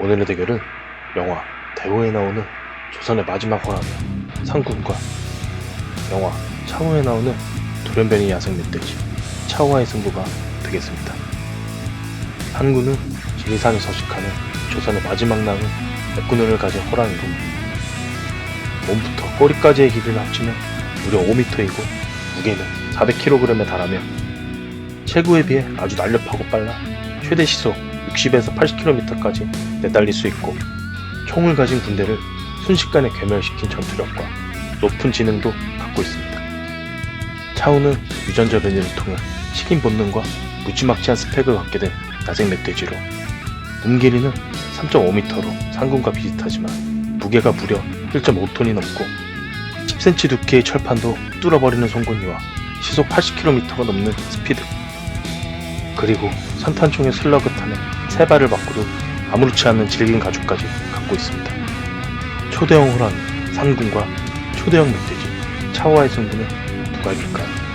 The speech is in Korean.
오늘의 대결은 영화 대호에 나오는 조선의 마지막 호랑이 상군과 영화 차후에 나오는 돌연변이 야생 멧돼지 차후와의 승부가 되겠습니다. 한군은 지리산에 서식하는 조선의 마지막 남은 백군을 가진 호랑이로 몸부터 꼬리까지의 길이를 합치면 무려 5m이고 무게는 400kg에 달하며 체구에 비해 아주 날렵하고 빨라 최대 시속 60에서 80km까지 내달릴 수 있고 총을 가진 군대를 순식간에 괴멸시킨 전투력과 높은 지능도 갖고 있습니다. 차우는 유전자 변이를 통해 식인 본능과 무지막지한 스펙을 갖게 된 야생 멧돼지로 몸 길이는 3.5m로 상군과 비슷하지만 무게가 무려 1.5톤이 넘고 10cm 두께의 철판도 뚫어버리는 송곳니와 시속 80km가 넘는 스피드 그리고 산탄총의 슬러그탄에 세 발을 바꾸도 아무렇지 않은 질긴 가죽까지 갖고 있습니다. 초대형 호랑이, 상군과 초대형 멧돼지, 차와의 승부는 누가 이길까요?